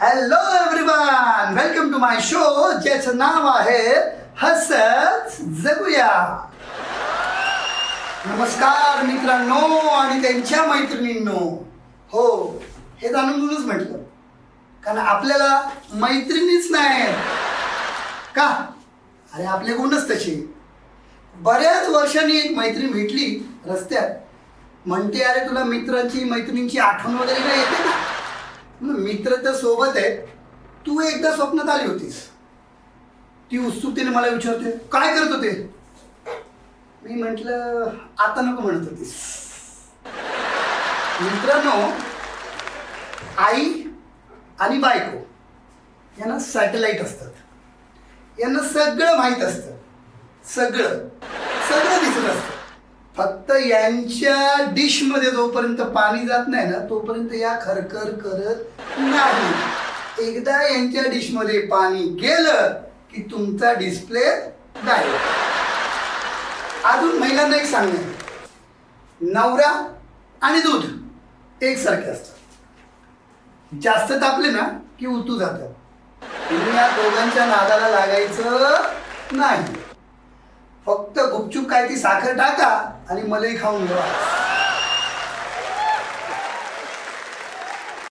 Hello everyone welcome to my show ज्याचं नाव आहे हसत जगूया नमस्कार मित्रांनो आणि त्यांच्या मैत्रिणींनो हो हे जाणून म्हणूनच म्हटलं. कारण आपल्याला मैत्रिणीच नाही का? अरे आपले गुणच तसे. बऱ्याच वर्षांनी एक मैत्रीण भेटली रस्त्यात. म्हणते अरे तुला मित्रांची मैत्रिणींची आठवण वगैरे काय येते का? मित्र तर सोबत आहे तू एकदा स्वप्नात आली होतीस. ती उत्सुकतेने मला विचारते काय करत होते? मी म्हटलं आता नको म्हणत होतीस. मित्रांनो आई आणि बायको यांना सॅटेलाईट असतात. यांना सगळं माहीत असतं. सगळं. सगळं दिसत असतं. फक्त यांच्या डिशमध्ये जोपर्यंत पाणी जात नाही ना तोपर्यंत या खरखर करत नाही. एकदा यांच्या डिशमध्ये पाणी गेलं की तुमचा डिस्प्ले डायरेक्ट अजून महिलांना एक सांगणे नवरा आणि दूध एकसारखे असतात. जास्त तापले ना की उतू जातात. तुम्ही या दोघांच्या नादाला लागायचं नाही. फक्त गुपचूप काय ती साखर टाका आणि मलई खाऊन घ्या.